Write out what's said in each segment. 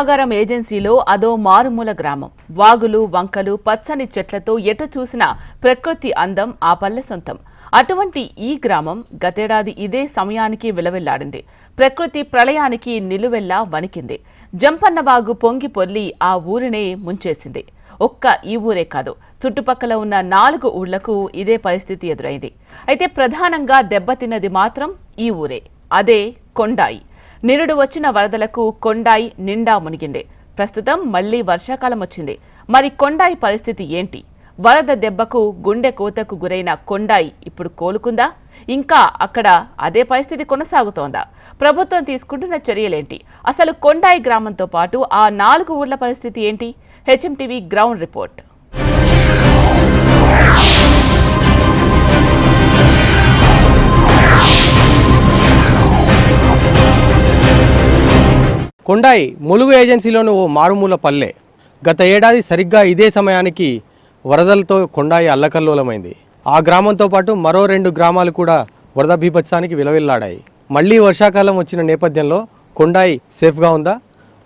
నాగారం ఏజెన్సీలో అదో మారుమూల గ్రామం. వాగులు వంకలు పచ్చని చెట్లతో ఎటు చూసినా ప్రకృతి అందం ఆ పల్లె సొంతం. అటువంటి ఈ గ్రామం గతేడాది ఇదే సమయానికి విలవిల్లాడింది. ప్రకృతి ప్రళయానికి నిలువెల్లా వణికింది. జంపన్నవాగు పొంగి పొర్లి ఆ ఊరినే ముంచేసింది. ఒక్క ఈ ఊరే కాదు చుట్టుపక్కల ఉన్న నాలుగు ఊళ్ళకు ఇదే పరిస్థితి ఎదురైంది. అయితే ప్రధానంగా దెబ్బతిన్నది మాత్రం ఈ ఊరే అదే కొండాయి. నిరుడు వచ్చిన వరదలకు కొండాయి నిండా మునిగింది. ప్రస్తుతం మళ్ళీ వర్షాకాలం వచ్చింది. మరి కొండాయి పరిస్థితి ఏంటి? వరద దెబ్బకు గుండె కోతకు గురైన కొండాయి ఇప్పుడు కోలుకుందా? ఇంకా అక్కడ అదే పరిస్థితి కొనసాగుతోందా? ప్రభుత్వం తీసుకుంటున్న చర్యలేంటి? అసలు కొండాయి గ్రామంతో పాటు ఆ నాలుగు ఊర్ల పరిస్థితి ఏంటి? HMTV ground report. Kondai Mulugu ఏజెన్సీలోని ఓ మారుమూల పల్లె గత ఏడాది సరిగ్గా ఇదే సమయానికి వరదలతో కొండాయి అల్లకల్లోలమైంది. ఆ గ్రామంతో పాటు మరో రెండు గ్రామాలు కూడా వరద బీభత్సానికి విలవిల్లాడాయి. మళ్ళీ వర్షాకాలం వచ్చిన నేపథ్యంలో కొండాయి సేఫ్గా ఉందా?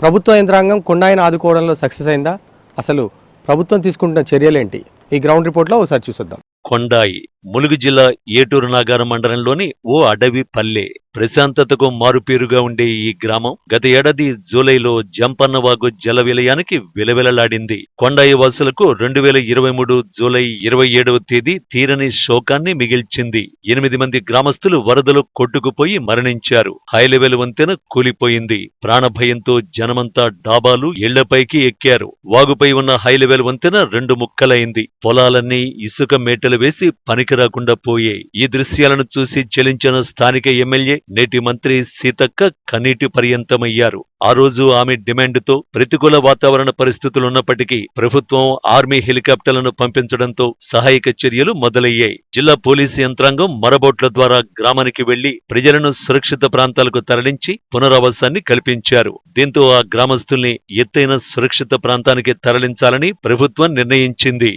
ప్రభుత్వ యంత్రాంగం కొండాయిని ఆదుకోవడంలో సక్సెస్ అయిందా? అసలు ప్రభుత్వం తీసుకుంటున్న చర్యలేంటి? ఈ గ్రౌండ్ రిపోర్ట్లో ఒకసారి చూసొద్దాం. కొండాయి ములుగు జిల్లా ఏటూరు నాగారం మండలంలోని ఓ అడవి పల్లె ప్రశాంతతకు మారుపేరుగా ఉండే ఈ గ్రామం గత ఏడాది జూలైలో జంపన్నవాగు జల విలయానికి విలవిలలాడింది. కొండాయి వాసులకు రెండు వేల ఇరవై మూడు జూలై ఇరవై ఏడవ తేదీ తీరని శోకాన్ని మిగిల్చింది. ఎనిమిది మంది గ్రామస్తులు వరదలు కొట్టుకుపోయి మరణించారు. హై లెవెల్ వంతెన కూలిపోయింది. ప్రాణభయంతో జనమంతా డాబాలు ఇళ్ళపైకి ఎక్కారు. వాగుపై ఉన్న హై లెవెల్ వంతెన రెండు ముక్కలైంది. పొలాలన్నీ ఇసుక మేటలు వేసి పనికి రాకుండా పోయాయి ఈ దృశ్యాలను చూసి చెలించిన స్థానిక ఎమ్మెల్యే నేటి మంత్రి సీతక్క కన్నీటి పర్యంతమయ్యారు. ఆ రోజు ఆమె డిమాండ్తో ప్రతికూల వాతావరణ పరిస్థితులున్నప్పటికీ ప్రభుత్వం ఆర్మీ హెలికాప్టర్లను పంపించడంతో సహాయక చర్యలు మొదలయ్యాయి. జిల్లా పోలీసు యంత్రాంగం మరబోట్ల ద్వారా గ్రామానికి వెళ్ళి ప్రజలను సురక్షిత ప్రాంతాలకు తరలించి పునరావాసాన్ని కల్పించారు. దీంతో ఆ గ్రామస్తుల్ని ఎత్తైన సురక్షిత ప్రాంతానికి తరలించాలని ప్రభుత్వం నిర్ణయించింది.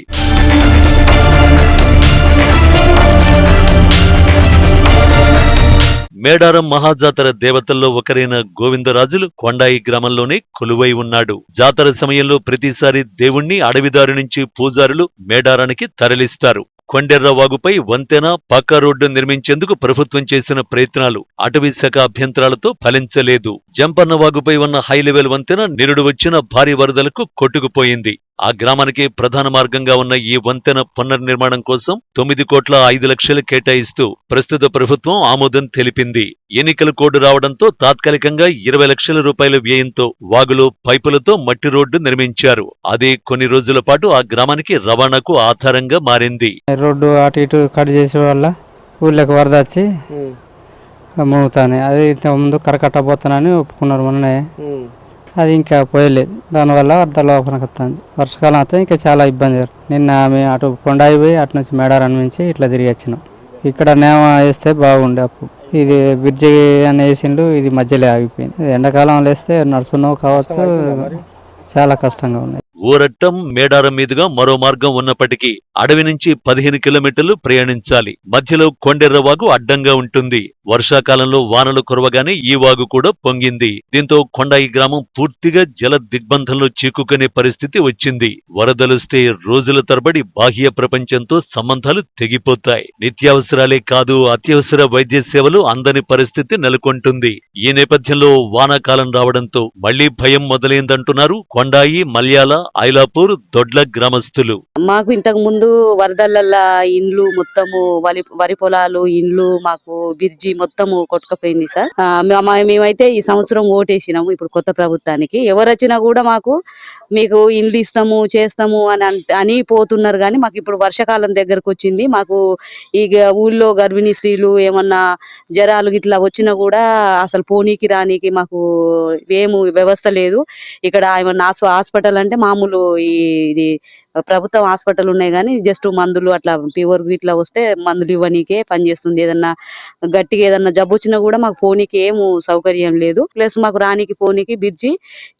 మేడారం మహాజాతర దేవతల్లో ఒకరైన గోవిందరాజులు కొండాయి గ్రామంలోనే కొలువై ఉన్నాడు. జాతర సమయంలో ప్రతిసారి దేవుణ్ణి అడవిదారు నుంచి పూజారులు మేడారానికి తరలిస్తారు. కొండెర్ర వాగుపై వంతెన పక్కా రోడ్డు నిర్మించేందుకు ప్రభుత్వం చేసిన ప్రయత్నాలు అటవీ శాఖ అభ్యంతరాలతో ఫలించలేదు. జంపన్న వాగుపై ఉన్న హై లెవెల్ వంతెన నిరుడు వచ్చిన భారీ వరదలకు కొట్టుకుపోయింది. ఆ గ్రామానికి ప్రధాన మార్గంగా ఉన్న ఈ వంతెన పునర్నిర్మాణం కోసం తొమ్మిది కోట్ల ఐదు లక్షలు కేటాయిస్తూ ప్రస్తుత ప్రభుత్వం ఆమోదం తెలిపింది. ఎన్నికల కోడ్ రావడంతో తాత్కాలికంగా ఇరవై లక్షల రూపాయల వ్యయంతో వాగులో పైపులతో మట్టి రోడ్డు నిర్మించారు. అది కొన్ని రోజుల పాటు ఆ గ్రామానికి రవాణాకు ఆధారంగా మారింది. రోడ్డు అటు ఇటు కట్ చేసే వల్ల ఊళ్ళోకి వరద వచ్చి మునుగుతానే అది ఇంత ముందు కరకట్టబోతానని ఒప్పుకున్నారు మొన్నే అది ఇంకా పోయలేదు. దానివల్ల వరద లోపలికి వస్తుంది వర్షాకాలం అయితే ఇంకా చాలా ఇబ్బంది నిన్న మేము అటు కొండాయి పోయి అటు నుంచి మేడారం నుంచి ఇట్లా తిరిగి వచ్చినాం. ఇక్కడ నేమ వేస్తే బాగుండే అప్పుడు ఇది బ్రిడ్జి అని వేసిండు ఇది మధ్యలో ఆగిపోయింది. ఎండాకాలం వేస్తే నడుస్తున్నావు కావచ్చు. చాలా కష్టంగా ఉన్నాయి ఊరట్టం మేడారం మీదుగా మరో మార్గం ఉన్నప్పటికీ అడవి నుంచి పదిహేను కిలోమీటర్లు ప్రయాణించాలి. మధ్యలో కొండెర్ర వాగు అడ్డంగా ఉంటుంది. వర్షాకాలంలో వానలు కురవగానే ఈ వాగు కూడా పొంగింది. దీంతో కొండాయి గ్రామం పూర్తిగా జల దిగ్బంధంలో చిక్కుకునే పరిస్థితి వచ్చింది. వరదలుస్తే రోజుల తరబడి బాహ్య ప్రపంచంతో సంబంధాలు తెగిపోతాయి. నిత్యావసరాలే కాదు అత్యవసర వైద్య సేవలు అందని పరిస్థితి నెలకొంటుంది. ఈ నేపథ్యంలో వానాకాలం రావడంతో మళ్ళీ భయం మొదలైందంటున్నారు కొండాయి మల్యాల ఐలాపూర్ దొడ్ల గ్రామస్తులు. మాకు ఇంతకు ముందు వరదలల్లా ఇండ్లు మొత్తము వరి వరి పొలాలు ఇండ్లు మాకు బిర్జి మొత్తం కొట్టుకపోయింది సార్. మేమైతే ఈ సంవత్సరం ఓటేసినాము ఇప్పుడు కొత్త ప్రభుత్వానికి. ఎవరు వచ్చినా కూడా మాకు మీకు ఇండ్లు ఇస్తాము చేస్తాము అని అని పోతున్నారు కానీ మాకు ఇప్పుడు వర్షాకాలం దగ్గరకు వచ్చింది మాకు ఈ ఊళ్ళో గర్భిణీ స్త్రీలు ఏమన్నా జ్వరాలు ఇట్లా వచ్చినా కూడా అసలు పోనీకి రానీకి మాకు ఏము వ్యవస్థ లేదు. ఇక్కడ ఏమన్నా హాస్పిటల్ అంటే మామూలు ఈ ఇది ప్రభుత్వం హాస్పిటల్ ఉన్నాయి కానీ జస్ట్ మందులు అట్లా ఫీవర్ ఇట్లా వస్తే మందులు ఇవ్వనీకే పనిచేస్తుంది. ఏదన్నా గట్టిగా ఏదన్నా జబ్బు వచ్చినా కూడా మాకు పోనీకి ఏం సౌకర్యం లేదు. ప్లస్ మాకు రానికి పోనీకి బ్రిడ్జి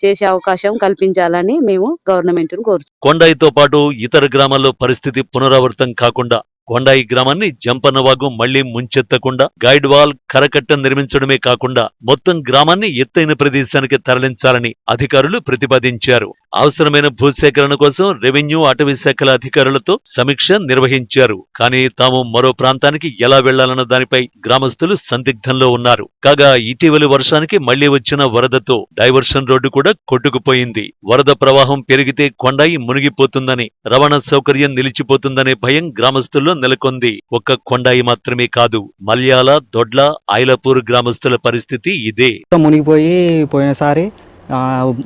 చేసే అవకాశం కల్పించాలని మేము గవర్నమెంట్ కోరుచు కోరుతున్నాం కొండాయితో పాటు ఇతర గ్రామాల్లో పరిస్థితి పునరావృతం కాకుండా కొండాయి గ్రామాన్ని జంపన్నవాగు మళ్ళీ ముంచెత్తకుండా గైడ్ వాల్ కరకట్ట నిర్మించడమే కాకుండా మొత్తం గ్రామాన్ని ఎత్తైన ప్రదేశానికి తరలించాలని అధికారులు ప్రతిపాదించారు. అవసరమైన భూసేకరణ కోసం రెవెన్యూ అటవీ శాఖల అధికారులతో సమీక్ష నిర్వహించారు. కానీ తాము మరో ప్రాంతానికి ఎలా వెళ్ళాలన్న దానిపై గ్రామస్తులు సందిగ్ధంలో ఉన్నారు. కాగా ఇటీవలి వర్షానికి మళ్ళీ వచ్చిన వరదతో డైవర్షన్ రోడ్డు కూడా కొట్టుకుపోయింది. వరద ప్రవాహం పెరిగితే కొండాయి మునిగిపోతుందని రవాణా సౌకర్యం నిలిచిపోతుందనే భయం గ్రామస్తుల్లో నెలకొంది. ఒక్క కొండాయి మాత్రమే కాదు. మల్యాల దొడ్ల ఐలపూర్ గ్రామస్తుల పరిస్థితి ఇదే. మొత్తం మునిగిపోయి పోయినసారి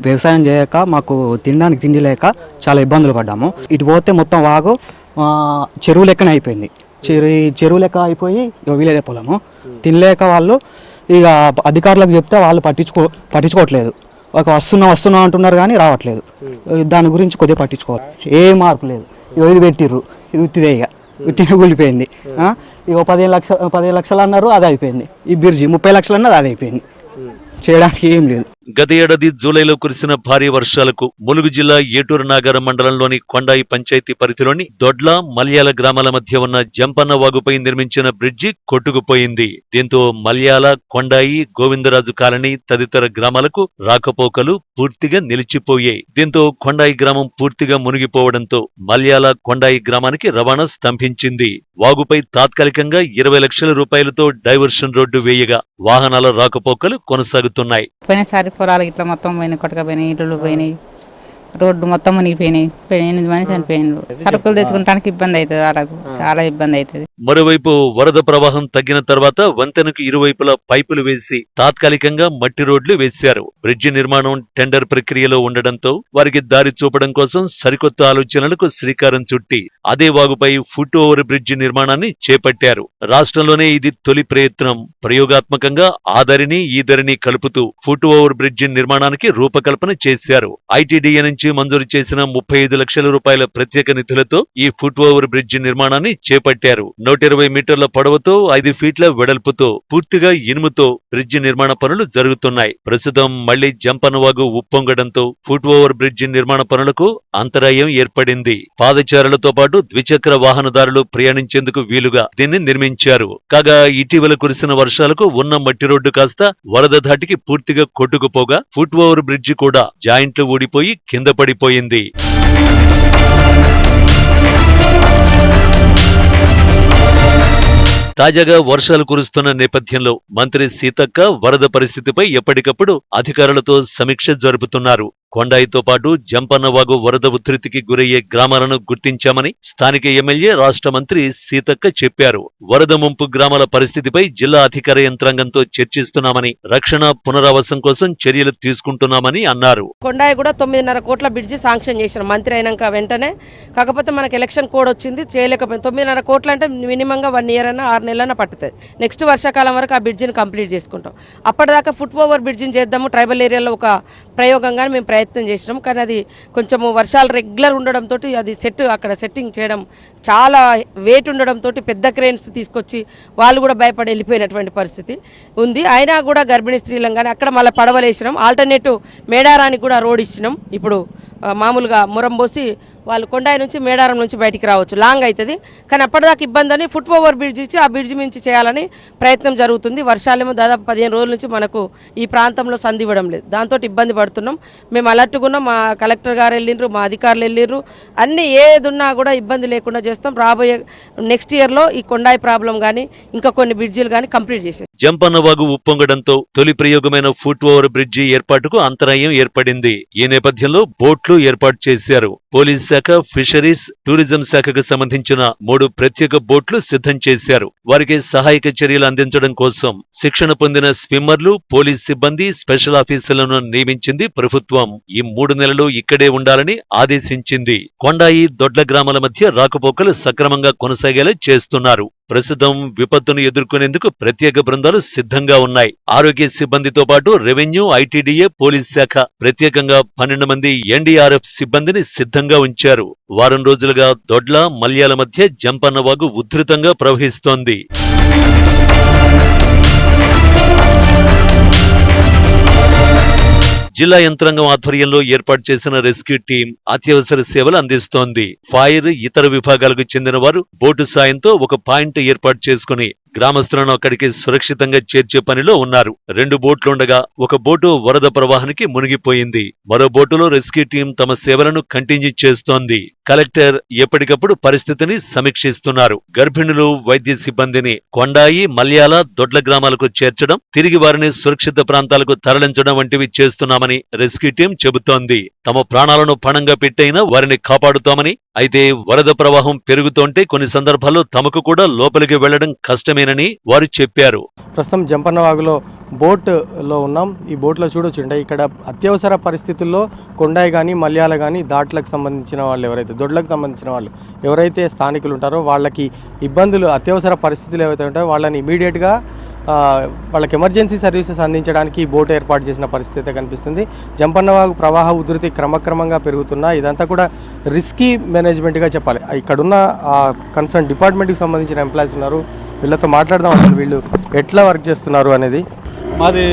వ్యవసాయం చేయక మాకు తినడానికి తిండి లేక చాలా ఇబ్బందులు పడ్డాము. ఇటు పోతే మొత్తం వాగు చెరువు లెక్కనే అయిపోయింది. చెరువు చెరువు లెక్క అయిపోయి వీలేదే పొలము. తినలేక వాళ్ళు ఇక అధికారులకు చెప్తే వాళ్ళు పట్టించుకో పట్టించుకోవట్లేదు. ఒక వస్తున్నా వస్తున్నా అంటున్నారు కానీ రావట్లేదు. దాని గురించి కొద్దిగా పట్టించుకోవాలి. ఏ మార్పు లేదు. ఇది పెట్టిర్రు. ఇది ఉత్తిదే ఇక ఉట్టిన కూలిపోయింది ఆ, ఇగో పదిహేను లక్షలు పదిహేను లక్షలు అన్నారు అది అయిపోయింది. ఈ బిర్జి ముప్పై లక్షలు అన్నది అది అయిపోయింది. చేయడానికి ఏం లేదు. గత ఏడాది జూలైలో కురిసిన భారీ వర్షాలకు ములుగు జిల్లా ఏటూరు నాగారం మండలంలోని కొండాయి పంచాయతీ పరిధిలోని దొడ్ల మల్యాల గ్రామాల మధ్య ఉన్న జంపన్న వాగుపై నిర్మించిన బ్రిడ్జి కొట్టుకుపోయింది. దీంతో మల్యాల కొండాయి గోవిందరాజు కాలనీ తదితర గ్రామాలకు రాకపోకలు పూర్తిగా నిలిచిపోయాయి. దీంతో కొండాయి గ్రామం పూర్తిగా మునిగిపోవడంతో మల్యాల కొండాయి గ్రామానికి రవాణా స్తంభించింది. వాగుపై తాత్కాలికంగా ఇరవై లక్షల రూపాయలతో డైవర్షన్ రోడ్డు వేయగా వాహనాల రాకపోకలు కొనసాగుతున్నాయి. పొలాలు ఇట్లా మొత్తం పోయినాయి కొట్టకపోయినాయి ఇల్లులు పోయినాయి. రోడ్డు మొత్తం మునిగిపోయినాయి. పోయి- ఎనిమిది మంది చనిపోయినారు సరుకులు తెచ్చుకుంటానికి ఇబ్బంది అవుతుంది వాళ్ళకు. చాలా ఇబ్బంది అవుతుంది. మరోవైపు వరద ప్రవాహం తగ్గిన తర్వాత వంతెనకు ఇరువైపులా పైపులు వేసి తాత్కాలికంగా మట్టి రోడ్లు వేశారు. బ్రిడ్జి నిర్మాణం టెండర్ ప్రక్రియలో ఉండడంతో వారికి దారి చూపడం కోసం సరికొత్త ఆలోచనలకు శ్రీకారం చుట్టి అదే వాగుపై ఫుట్ ఓవర్ బ్రిడ్జి నిర్మాణాన్ని చేపట్టారు. రాష్ట్రంలోనే ఇది తొలి ప్రయత్నం. ప్రయోగాత్మకంగా ఆ దరిని ఈ దరిని కలుపుతూ ఫుట్ ఓవర్ బ్రిడ్జి నిర్మాణానికి రూపకల్పన చేశారు. ఐటీడీఏ నుంచి మంజూరు చేసిన ముప్పై ఐదు లక్షల రూపాయల ప్రత్యేక నిధులతో ఈ ఫుట్ ఓవర్ బ్రిడ్జి నిర్మాణాన్ని చేపట్టారు. నూట ఇరవై మీటర్ల పొడవుతో ఐదు ఫీట్ల వెడల్పుతో పూర్తిగా ఇనుముతో బ్రిడ్జి నిర్మాణ పనులు జరుగుతున్నాయి. ప్రస్తుతం మళ్ళీ జంపనవాగు ఉప్పొంగడంతో ఫుట్ ఓవర్ బ్రిడ్జి నిర్మాణ పనులకు అంతరాయం ఏర్పడింది. పాదచారులతో పాటు ద్విచక్ర వాహనదారులు ప్రయాణించేందుకు వీలుగా దీన్ని నిర్మించారు. కాగా ఇటీవల కురిసిన వర్షాలకు ఉన్న మట్టి రోడ్డు కాస్త వరద ధాటికి పూర్తిగా కొట్టుకుపోగా ఫుట్ ఓవర్ బ్రిడ్జి కూడా జాయింట్లు ఊడిపోయి కింద పడిపోయింది. తాజాగా వర్షాలు కురుస్తున్న నేపథ్యంలో మంత్రి సీతక్క వరద పరిస్థితిపై ఎప్పటికప్పుడు అధికారులతో సమీక్ష జరుపుతున్నారు. కొండాయితో పాటు జంపన్నవాగు వరద ఉధృతికి గురయ్యే గ్రామాలను గుర్తించామని స్థానిక ఎమ్మెల్యే రాష్ట్ర మంత్రి సీతక్క చెప్పారు. వరద ముంపు గ్రామాల పరిస్థితిపై జిల్లా అధికార యంత్రాంగంతో చర్చిస్తున్నామని రక్షణ పునరావాసం కోసం చర్యలు తీసుకుంటున్నామని అన్నారు. కొండాయి కూడా తొమ్మిదిన్నర కోట్ల బ్రిడ్జి శాంక్షన్ చేసిన మంత్రి అయినాక వెంటనే. కాకపోతే మనకి ఎలక్షన్ కోడ్ వచ్చింది చేయలేకపోయింది తొమ్మిదిన్నర కోట్లు అంటే మినిమంగా వన్ ఇయర్ అయినా ఆరు నెలలైనా పట్టుతుంది నెక్స్ట్ వర్షాకాలం వరకు ఆ బ్రిడ్జిని కంప్లీట్ చేసుకుంటాం. అప్పటిదాకా ఫుట్ ఓవర్ బ్రిడ్జిని చేద్దాము ట్రైబల్ ఏరియాలో ఒక ప్రయోగంగా మేము ప్రయత్నం చేసినాం. కానీ అది కొంచెము వర్షాలు రెగ్యులర్ ఉండడంతో అది సెట్ అక్కడ సెట్టింగ్ చేయడం చాలా వెయిట్ ఉండడంతో పెద్ద క్రేన్స్ తీసుకొచ్చి వాళ్ళు కూడా భయపడి వెళ్ళిపోయినటువంటి పరిస్థితి ఉంది. అయినా కూడా గర్భిణీ స్త్రీలం కానీ అక్కడ మళ్ళీ పడవలేసినాం. ఆల్టర్నేటివ్ మేడారానికి కూడా రోడ్ ఇచ్చినాం. ఇప్పుడు మామూలుగా మురం పోసి వాళ్ళు కొండాయి నుంచి మేడారం నుంచి బయటికి రావచ్చు. లాంగ్ అవుతుంది కానీ అప్పటిదాకా ఇబ్బంది అని ఫుట్ ఓవర్ బ్రిడ్జ్ ఇచ్చి ఆ బ్రిడ్జ్ మించి చేయాలని ప్రయత్నం జరుగుతుంది. వర్షాలేమో దాదాపు పదిహేను రోజుల నుంచి మనకు ఈ ప్రాంతంలో సంధి ఇవ్వడం లేదు. దాంతో ఇబ్బంది పడుతున్నాం. మేము అలర్ట్గా మా కలెక్టర్ గారు వెళ్ళిండ్రు మా అధికారులు వెళ్ళిర్రు అన్నీ ఏది ఉన్నా కూడా ఇబ్బంది లేకుండా చేస్తాం. రాబోయే నెక్స్ట్ ఇయర్లో ఈ కొండాయి ప్రాబ్లం కానీ ఇంకా కొన్ని బ్రిడ్జిలు కానీ కంప్లీట్ చేసేది జంపన్నవాగు ఉప్పొంగడంతో తొలి ప్రయోగమైన ఫుట్ ఓవర్ బ్రిడ్జి ఏర్పాటుకు అంతరాయం ఏర్పడింది. ఈ నేపథ్యంలో బోట్లు ఏర్పాటు చేశారు. పోలీస్ శాఖ ఫిషరీస్ టూరిజం శాఖకు సంబంధించిన మూడు ప్రత్యేక బోట్లు సిద్ధం చేశారు. వారికి సహాయక చర్యలు అందించడం కోసం శిక్షణ పొందిన స్విమ్మర్లు పోలీస్ సిబ్బంది స్పెషల్ ఆఫీసర్లను నియమించింది ప్రభుత్వం. ఈ మూడు నెలలు ఇక్కడే ఉండాలని ఆదేశించింది. కొండాయి దొడ్ల గ్రామాల మధ్య రాకపోకలు సక్రమంగా కొనసాగేలా చేస్తున్నారు. ప్రస్తుతం విపత్తును ఎదుర్కొనేందుకు ప్రత్యేక బృందాలు సిద్ధంగా ఉన్నాయి. ఆరోగ్య సిబ్బందితో పాటు రెవెన్యూ ఐటీడీఏ పోలీస్ శాఖ ప్రత్యేకంగా పన్నెండు మంది ఎన్డీఆర్ఎఫ్ సిబ్బందిని సిద్ధంగా ఉంచారు. వారం రోజులుగా దొడ్ల మల్యాల మధ్య జంపన్నవాగు ఉధృతంగా ప్రవహిస్తోంది. జిల్లా యంత్రాంగం ఆధ్వర్యంలో ఏర్పాటు చేసిన రెస్క్యూ టీం అత్యవసర సేవలు అందిస్తోంది. ఫైర్ ఇతర విభాగాలకు చెందిన వారు బోటు సాయంతో ఒక పాయింట్ ఏర్పాటు చేసుకుని గ్రామస్తులను అక్కడికి సురక్షితంగా చేర్చే పనిలో ఉన్నారు. రెండు బోట్లుండగా ఒక బోటు వరద ప్రవాహానికి మునిగిపోయింది. మరో బోటులో రెస్క్యూ టీం తమ సేవలను కంటిన్యూ చేస్తోంది. కలెక్టర్ ఎప్పటికప్పుడు పరిస్థితిని సమీక్షిస్తున్నారు. గర్భిణులు వైద్య సిబ్బందిని కొండాయి మల్యాల దొడ్ల గ్రామాలకు చేర్చడం తిరిగి వారిని సురక్షిత ప్రాంతాలకు తరలించడం వంటివి చేస్తున్నామని రెస్క్యూ టీం చెబుతోంది. తమ ప్రాణాలను పణంగా పెట్టైనా వారిని కాపాడుతామని అయితే వరద ప్రవాహం పెరుగుతోంటే కొన్ని సందర్భాల్లో తమకు కూడా లోపలికి వెళ్ళడం కష్టమేనని వారు చెప్పారు. ప్రస్తుతం జంపన్నవాగులో బోట్లో ఉన్నాం. ఈ బోట్లో చూడొచ్చు. అంటే ఇక్కడ అత్యవసర పరిస్థితుల్లో కొండాయి కానీ మల్యాల కానీ దాట్లకు సంబంధించిన వాళ్ళు ఎవరైతే దొడ్లకు సంబంధించిన వాళ్ళు ఎవరైతే స్థానికులు ఉంటారో వాళ్ళకి ఇబ్బందులు అత్యవసర పరిస్థితులు ఏవైతే ఉంటాయో వాళ్ళని ఇమీడియట్గా వాళ్ళకి ఎమర్జెన్సీ సర్వీసెస్ అందించడానికి బోట్ ఏర్పాటు చేసిన పరిస్థితి అయితే కనిపిస్తుంది. జంపన్నవాగు ప్రవాహ ఉధృతి క్రమక్రమంగా పెరుగుతున్నా ఇదంతా కూడా రిస్కీ మేనేజ్మెంట్గా చెప్పాలి. ఇక్కడున్న కన్సర్న్ డిపార్ట్మెంట్కి సంబంధించిన ఎంప్లాయీస్ ఉన్నారు. వీళ్ళతో మాట్లాడదాం అసలు వీళ్ళు ఎట్లా వర్క్ చేస్తున్నారు అనేది. మాది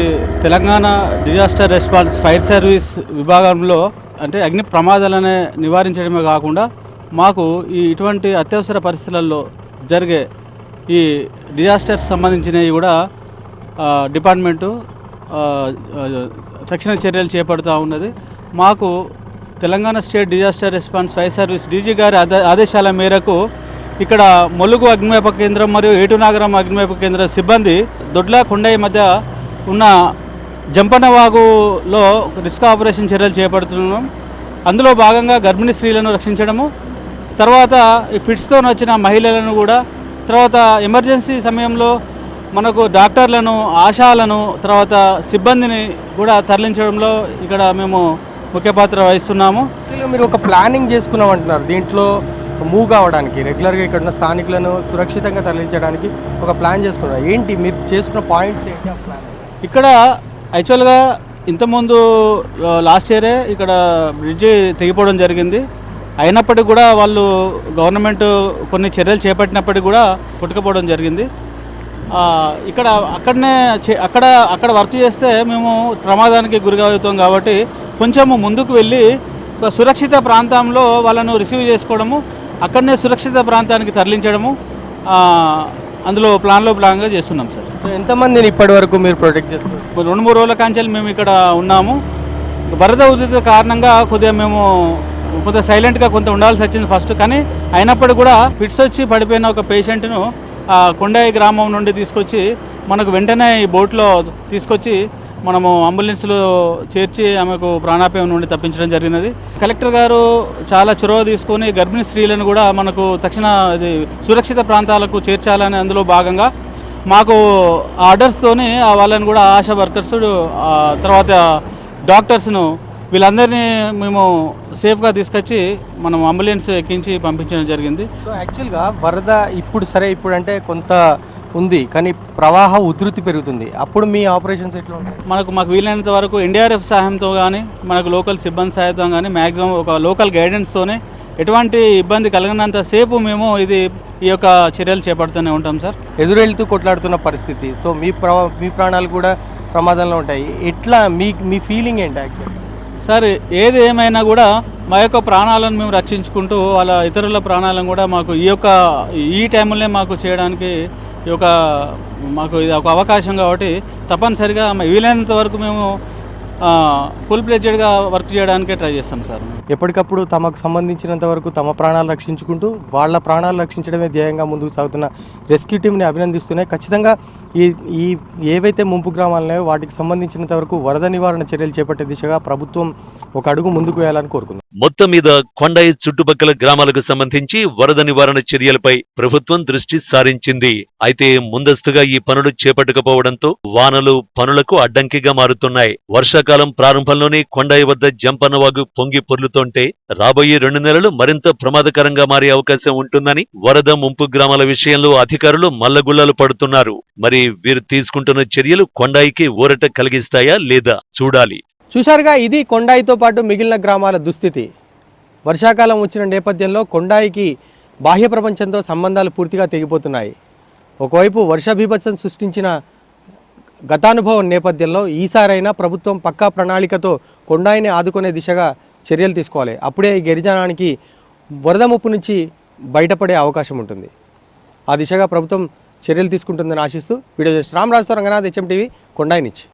Telangana disaster response fire service విభాగంలో అంటే అగ్ని ప్రమాదాలను నివారించడమే కాకుండా మాకు ఈ ఇటువంటి అత్యవసర పరిస్థితులలో జరిగే ఈ డిజాస్టర్స్ సంబంధించినవి కూడా డిపార్ట్మెంటు తక్షణ చర్యలు చేపడుతూ ఉన్నది. మాకు Telangana state disaster response fire service DG గారి ఆదేశాల మేరకు ఇక్కడ మొలుగు అగ్నివేప కేంద్రం మరియు ఏటునాగరం అగ్నివేప కేంద్ర సిబ్బంది దొడ్ల కొండయ్య మధ్య ఉన్న జంపనవాగులో రిస్క్ ఆపరేషన్ చర్యలు చేపడుతున్నాం. అందులో భాగంగా గర్భిణీ స్త్రీలను రక్షించడము. తర్వాత ఈ పిట్స్తో వచ్చిన మహిళలను కూడా తర్వాత ఎమర్జెన్సీ సమయంలో మనకు డాక్టర్లను ఆశాలను తర్వాత సిబ్బందిని కూడా తరలించడంలో ఇక్కడ మేము ముఖ్య పాత్ర వహిస్తున్నాము. మీరు ఒక ప్లానింగ్ చేసుకున్నాం అంటున్నారు దీంట్లో మూవ్ కావడానికి రెగ్యులర్గా ఇక్కడ ఉన్న స్థానికులను సురక్షితంగా తరలించడానికి ఒక ప్లాన్ చేసుకున్నారు ఏంటి మీరు చేసుకున్న పాయింట్స్ ఏంటి ఆ ప్లాన్? ఇక్కడ యాక్చువల్గా ఇంతకుముందు లాస్ట్ ఇయరే ఇక్కడ బ్రిడ్జి తెగిపోవడం జరిగింది. అయినప్పటికీ కూడా వాళ్ళు గవర్నమెంట్ కొన్ని చర్యలు చేపట్టినప్పటికీ కూడా కొట్టుకుపోవడం జరిగింది. ఇక్కడ అక్కడనే చే- అక్కడ అక్కడ వర్క్ చేస్తే మేము ప్రమాదానికి గురి అవుతాం కాబట్టి కొంచెము ముందుకు వెళ్ళి ఒక సురక్షిత ప్రాంతంలో వాళ్ళను రిసీవ్ చేసుకోవడము అక్కడనే సురక్షిత ప్రాంతానికి తరలించడము అందులో ప్లాన్లో ప్లాన్గా చేస్తున్నాం సార్. సో ఎంతమందిని ఇప్పటి వరకు మీరు ప్రొటెక్ట్ చేస్తారు రెండు మూడు రోజుల కాంచెలు మేము ఇక్కడ ఉన్నాము. వరద ఉదిత కారణంగా కొద్దిగా మేము కొద్దిగా సైలెంట్గా కొంత ఉండాల్సి వచ్చింది ఫస్ట్ కానీ అయినప్పటికీ కూడా ఫిట్స్ వచ్చి పడిపోయిన ఒక పేషెంట్ను కొండాయి గ్రామం నుండి తీసుకొచ్చి మనకు వెంటనే ఈ బోట్లో తీసుకొచ్చి మనము అంబులెన్స్లో చేర్చి ఆమెకు ప్రాణాపాయం నుండి తప్పించడం జరిగినది. కలెక్టర్ గారు చాలా చొరవ తీసుకొని గర్భిణీ స్త్రీలను కూడా మనకు తక్షణ ఇది సురక్షిత ప్రాంతాలకు చేర్చాలని అందులో భాగంగా మాకు ఆర్డర్స్తోని వాళ్ళని కూడా ఆశా వర్కర్స్ తర్వాత డాక్టర్స్ను వీళ్ళందరినీ మేము సేఫ్గా తీసుకొచ్చి మనం అంబులెన్స్ ఎక్కించి పంపించడం జరిగింది. సో యాక్చువల్గా వరద ఇప్పుడు సరే ఇప్పుడు అంటే కొంత ఉంది కానీ ప్రవాహ ఉధృతి పెరుగుతుంది. అప్పుడు మీ ఆపరేషన్స్ ఎట్లా ఉంటాయి? మనకు మాకు వీలైనంత వరకు ఎన్డీఆర్ఎఫ్ సహాయంతో కానీ మనకు లోకల్ సిబ్బంది సహాయంతో కానీ మ్యాక్సిమం ఒక లోకల్ గైడెన్స్తోనే ఎటువంటి ఇబ్బంది కలిగినంత సేపు మేము ఇది ఈ యొక్క చర్యలు చేపడుతూనే ఉంటాం సార్. ఎదురెళ్తూ కొట్లాడుతున్న పరిస్థితి. సో మీ మీ ప్రాణాలు కూడా ప్రమాదంలో ఉంటాయి. ఎట్లా మీ మీ ఫీలింగ్ ఏంటి యాక్చువల్ సార్ ఏది ఏమైనా కూడా మా యొక్క ప్రాణాలను మేము రక్షించుకుంటూ వాళ్ళ ఇతరుల ప్రాణాలను కూడా మాకు ఈ యొక్క ఈ టైంలోనే మాకు చేయడానికి ఈ యొక్క మాకు ఇది ఒక అవకాశం కాబట్టి తప్పనిసరిగా వీలైనంత వరకు మేము ఫుల్ ప్లేజెడ్గా వర్క్ చేయడానికే ట్రై చేస్తాం సార్. ఎప్పటికప్పుడు తమకు సంబంధించినంత వరకు తమ ప్రాణాలు రక్షించుకుంటూ వాళ్ళ ప్రాణాలు రక్షించడమే ధ్యేయంగా ముందుకు సాగుతున్న రెస్క్యూ టీంని అభినందిస్తున్నాయి. ఖచ్చితంగా ఈ ఈ ఏవైతే ముంపు గ్రామాలు ఉన్నాయో వాటికి సంబంధించినంత వరకు వరద నివారణ చర్యలు చేపట్టే దిశగా ప్రభుత్వం ఒక అడుగు ముందుకు వేయాలని కోరుకుంది. మొత్తం మీద కొండాయి చుట్టుపక్కల గ్రామాలకు సంబంధించి వరద నివారణ చర్యలపై ప్రభుత్వం దృష్టి సారించింది. అయితే ముందస్తుగా ఈ పనులు చేపట్టకపోవడంతో వానలు పనులకు అడ్డంకిగా మారుతున్నాయి. వర్షాకాలం ప్రారంభంలోనే కొండాయి వద్ద జంపన్నవాగు పొంగి పొర్లుతోంటే రాబోయే రెండు నెలలు మరింత ప్రమాదకరంగా మారే అవకాశం ఉంటుందని వరద ముంపు గ్రామాల విషయంలో అధికారులు మల్లగుల్లలు పడుతున్నారు. మరి మరి వీరు తీసుకుంటున్న చర్యలు కొండాయికి ఊరట కలిగిస్తాయా లేదా చూడాలి. చూశారుగా ఇది కొండాయితో పాటు మిగిలిన గ్రామాల దుస్థితి. వర్షాకాలం వచ్చిన నేపథ్యంలో కొండాయికి బాహ్య ప్రపంచంతో సంబంధాలు పూర్తిగా తెగిపోతున్నాయి. ఒకవైపు వర్ష బీభత్సం సృష్టించిన గతానుభవం నేపథ్యంలో ఈసారైనా ప్రభుత్వం పక్కా ప్రణాళికతో కొండాయిని ఆదుకునే దిశగా చర్యలు తీసుకోవాలి. అప్పుడే ఈ గిరిజనానికి వరద ముప్పు నుంచి బయటపడే అవకాశం ఉంటుంది. ఆ దిశగా ప్రభుత్వం చర్యలు తీసుకుంటుందని ఆశిస్తూ వీడియో చేసి రామరాజుతో రంగనాథ్ హెచ్ఎం టీవీ కొండాయి నుంచి